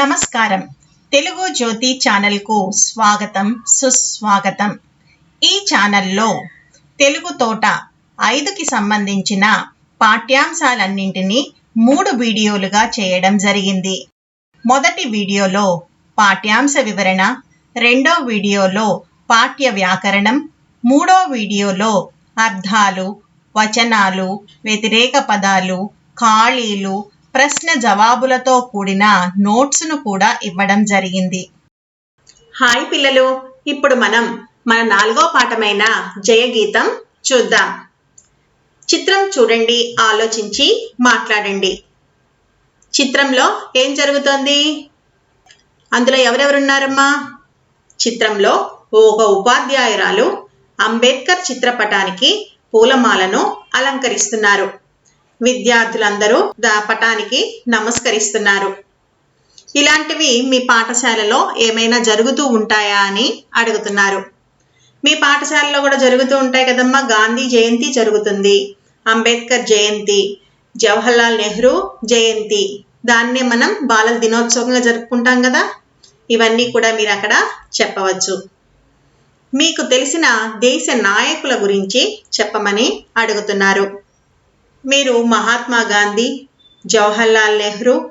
నమస్కారం. తెలుగు జ్యోతి ఛానల్కు స్వాగతం సుస్వాగతం. ఈ ఛానల్లో తెలుగు తోట ఐదుకి సంబంధించిన పాఠ్యాంశాలన్నింటినీ మూడు వీడియోలుగా చేయడం జరిగింది. మొదటి వీడియోలో పాఠ్యాంశ వివరణ రెండో వీడియోలో పాఠ్య వ్యాకరణం మూడో వీడియోలో అర్థాలు వచనాలు వ్యతిరేక పదాలు ఖాళీలు ప్రశ్న జవాబులతో కూడిన నోట్స్ను కూడా ఇవ్వడం జరిగింది. హాయ్ పిల్లలు ఇప్పుడు మనం మన నాలుగో పాఠమైన జయగీతం చూద్దాం. చిత్రం చూడండి ఆలోచించి మాట్లాడండి. చిత్రంలో ఏం జరుగుతోంది? అందులో ఎవరెవరున్నారమ్మా? చిత్రంలో ఒక ఉపాధ్యాయురాలు అంబేద్కర్ చిత్రపటానికి పూలమాలను అలంకరిస్తున్నారు. విద్యార్థులందరూ దా పటానికి నమస్కరిస్తున్నారు. ఇలాంటివి మీ పాఠశాలలో ఏమైనా జరుగుతూ ఉంటాయా అని అడుగుతున్నారు. మీ పాఠశాలలో కూడా జరుగుతూ ఉంటాయి కదమ్మా గాంధీ జయంతి జరుగుతుంది. అంబేద్కర్ జయంతి జవహర్లాల్ నెహ్రూ జయంతి దాన్నే మనం బాలల దినోత్సవంగా జరుపుకుంటాం కదా. ఇవన్నీ కూడా మీరు అక్కడ చెప్పవచ్చు. మీకు తెలిసిన దేశ నాయకుల గురించి చెప్పమని అడుగుతున్నారు. మీరు మహాత్మా గాంధీ జవహర్లాల్ నెహ్రూ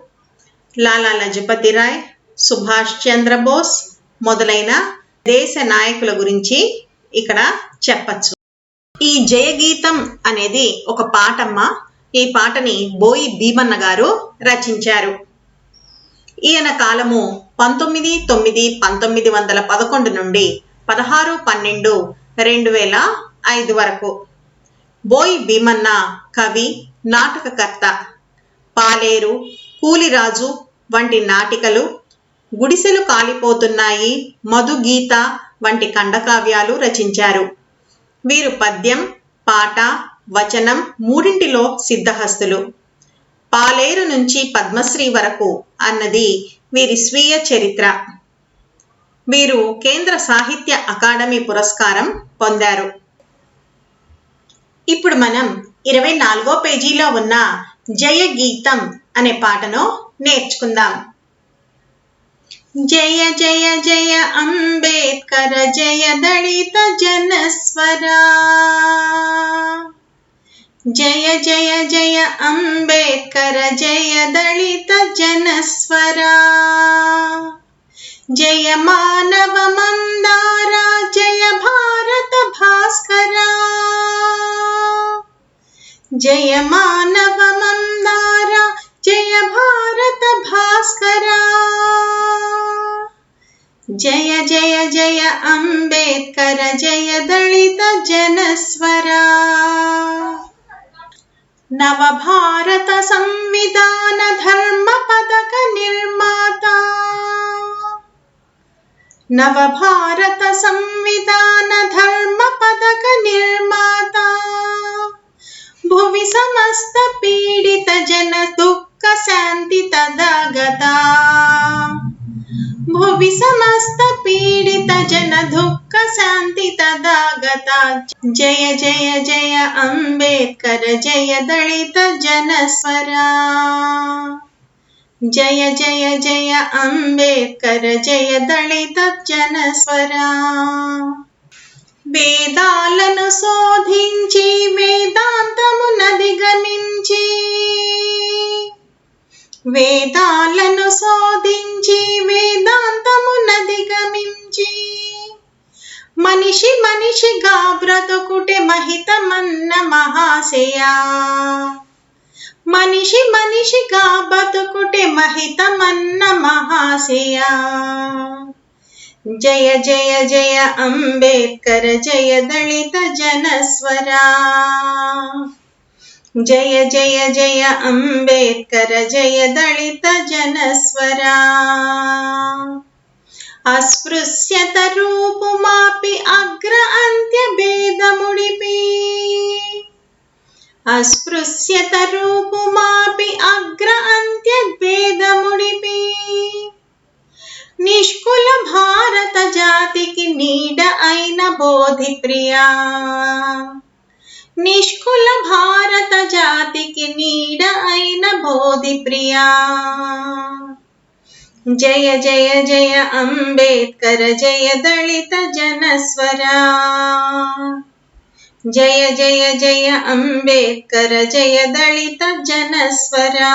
లాలా లజపతి రాయ్ సుభాష్ చంద్రబోస్ మొదలైన దేశ నాయకుల గురించి ఇక్కడ చెప్పచ్చు. ఈ జయగీతం అనేది ఒక పాటమ్మ ఈ పాటని బోయి భీమన్న గారు రచించారు. ఈయన కాలము పంతొమ్మిది తొమ్మిది పంతొమ్మిది వందల పదకొండు నుండి పదహారు పన్నెండు రెండు వేల ఐదు వరకు. బోయి భీమన్న కవి నాటకకర్త పాలేరు కూలిరాజు వంటి నాటికలు గుడిసెలు కాలిపోతున్నాయి మధుగీత వంటి ఖండకావ్యాలు రచించారు. వీరు పద్యం పాట వచనం మూడింటిలో సిద్ధహస్తులు. పాలేరు నుంచి పద్మశ్రీ వరకు అన్నది వీరి స్వీయ చరిత్ర. వీరు కేంద్ర సాహిత్య అకాడమీ పురస్కారం పొందారు. ఇప్పుడు మనం ఇరవై నాలుగో పేజీలో ఉన్న జయ గీతం అనే పాటను నేర్చుకుందాం. జయ జయ జయ అంబేద్కర జయ దళిత జనస్వరా. జయ జయ జయ అంబేద్కర జయ దళిత జనస్వరా. జయ మానవ మందార జయ భారత భాస్కరా జయ మానవ మందార జయ భారత భాస్కరా జయ జయ జయ అంబేద్కర జయ దళిత జనస్వరా నవ భారత సంవిధాన ధర్మ नवभारत संविधान धर्म पदक निर्माता भुवि समस्त पीड़ित जन समस्तपीडितजनदुःखशान्तितदागता भुवि समस्तपीडितजनदुःखशान्तितदागता जय जय जय अंबेडकर जय, दलित जन स्वरा జయ జయ జయ అంబేద్కర్ జయ దళిత జనస్వరా జయ జయ జయ అంబేద్కర జయ దళిత జనస్వరా వేదాలను శోధించి వేదాంతమునదిగమించి వేదాలను శోధించి వేదాంతమునదిగమించి మనిషి మనిషిగా బ్రతుకుటే మహితమన్న మహాశయా. మనిషి మనిషిగా బతుకుటే మహితమన్న మహాశయా. జయ జయ జయ అంబేద్కర జయ దళిత జనస్వరా. జయ జయ జయ అంబేద్కర జయ దళిత జనస్వరా. అస్పృశ్యత రూపుమాపి అగ్ర అంత్య భేదముడిపి అస్పృశ్యత రూపుమాపి అగ్ర అంత్య భేదముడిపి నిష్కుల భారత జాతికి నీడ అయిన బోధి ప్రియా నిష్కుల భారత జాతికి నీడ అయిన బోధి ప్రియా జయ జయ జయ అంబేద్కర జయ దళిత జనస్వరా। జయ జయ జయ అంబేద్కర జయ దళిత జనస్వరా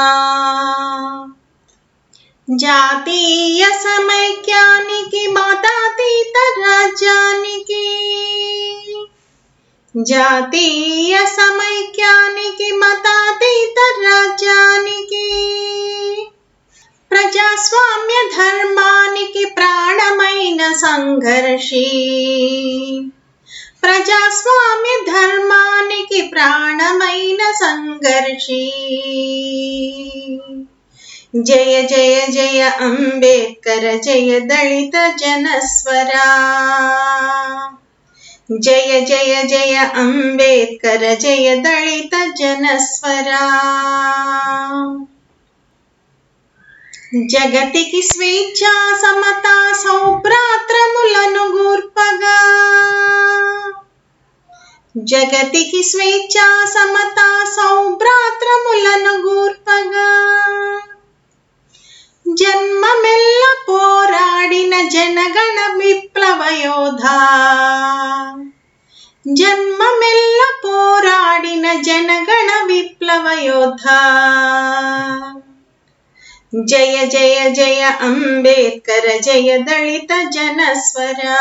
జాతీయ సమైక్యానికి మతాతీత రాజ్యానికి జాతీయ సమైక్యానికి మతాతీత రాజ్యానికి ప్రజాస్వామ్య ధర్మానికి ప్రాణమైన సంఘర్షి ప్రజాస్వామ్య ధర్మానికి ప్రాణమైన సంఘర్షి జయ జయ జయ అంబేద్కర జయ దళిత జనస్వరా జయ జయ జయ అంబేద్కర జయ దళిత జనస్వరా జగతికి స్వేచ్ఛ సమత సౌభ్రాత్రములను గూర్పగా జగతికి స్వేచ్ఛ సమత సౌభ్రాత్రములను గూర్పగా జన్మమెల్ల పోరాడిన జనగణ విప్లవ యోధా జన్మమెల్ల పోరాడిన జనగణ విప్లవ యోధా జయ జయ జయ అంబేద్కర జయ దళిత జనస్వరా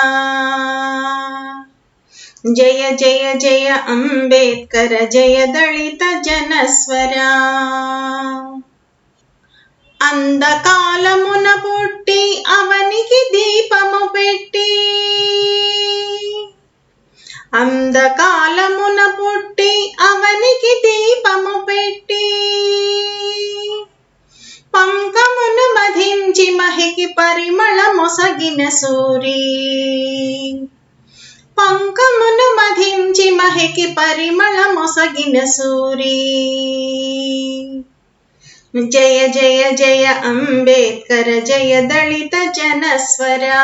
జయ జయ జయ అంబేద్కర జయ దళిత జనస్వరా. అందకాలమున పుట్టి అవనికి దీపము పెట్టి అందకాలమున పుట్టి అవనికి దీపము పెట్టి పంకమును మధించి మహికి పరిమళ మొసగిన సూరి. పంకమును మధించి మహికి పరిమళ మొసగిన సూరి. జయ జయ జయ అంబేద్కర జయ దళిత జనస్వరా.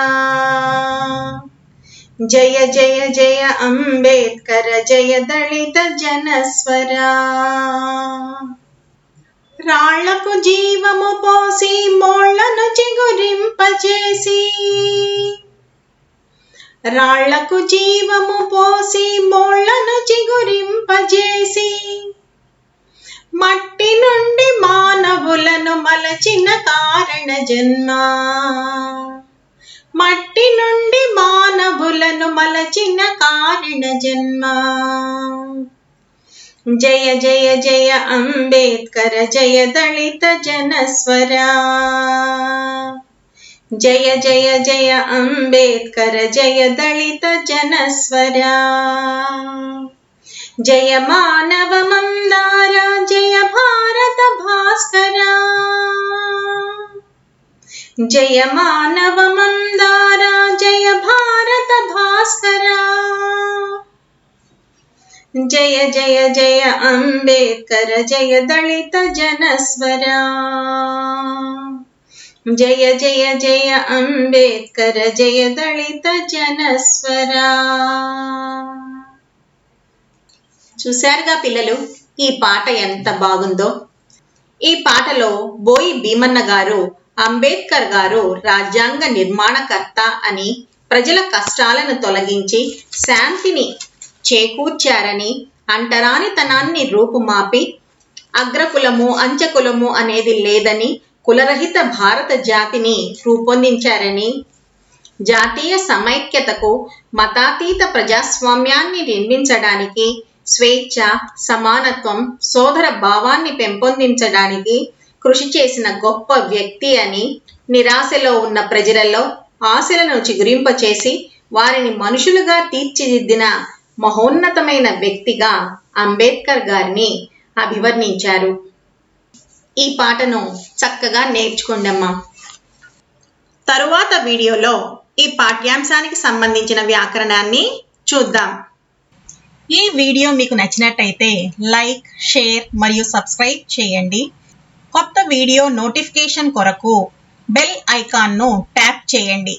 జయ జయ జయ అంబేద్కర జయ దళిత జనస్వరా. రాళ్ళకు జీవము పోసి మోళ్ళను చిగురింపచేసి రాళ్ళకు జీవము పోసి మోళ్ళను చిగురింపజేసి మట్టి నుండి మానవులను మలచిన కారణ జన్మ. మట్టి నుండి మానవులను మలచిన కారణ జన్మ. జయ జయ జయ అంబేద్కర జయ దళిత జనస్వరా. జయ జయ జయ అంబేద్కర జయ దళిత జనస్వరా జయ మానవ మందార జయ భారత భాస్కర జయ మానవ మందార జయ భారత భాస్కర జయ జయ జయ అంబేద్కర జయ దళిత జనస్వరా జయ జయ జయ అంబేద్కర జయ దళిత జనస్వరా. చూశారుగా పిల్లలు ఈ పాట ఎంత బాగుందో. ఈ పాటలో బోయి భీమన్న గారు అంబేద్కర్ గారు రాజ్యాంగ నిర్మాణకర్త అని ప్రజల కష్టాలను తొలగించి శాంతిని చేకూర్చారని అంటరానితనాన్ని రూపుమాపి అగ్రకులము అంచకులము అనేది లేదని కులరహిత భారత జాతిని రూపొందించారని జాతీయ సమైక్యతకు మతాతీత ప్రజాస్వామ్యాన్ని నిర్మించడానికి స్వేచ్ఛ సమానత్వం సోదర భావాన్ని పెంపొందించడానికి కృషి చేసిన గొప్ప వ్యక్తి అని నిరాశలో ఉన్న ప్రజలలో ఆశలను చిగురింపచేసి వారిని మనుషులుగా తీర్చిదిద్దిన మహోన్నతమైన వ్యక్తిగా అంబేద్కర్ గారిని అభివర్ణించారు. ఈ పాటను చక్కగా నేర్చుకోండమ్మా. తరువాత వీడియోలో ఈ పాఠ్యాంశానికి సంబంధించిన వ్యాకరణాన్ని చూద్దాం. ఈ వీడియో మీకు నచ్చినట్టయితే లైక్ షేర్ మరియు సబ్స్క్రైబ్ చేయండి. కొత్త వీడియో నోటిఫికేషన్ కొరకు బెల్ ఐకాన్ను ట్యాప్ చేయండి.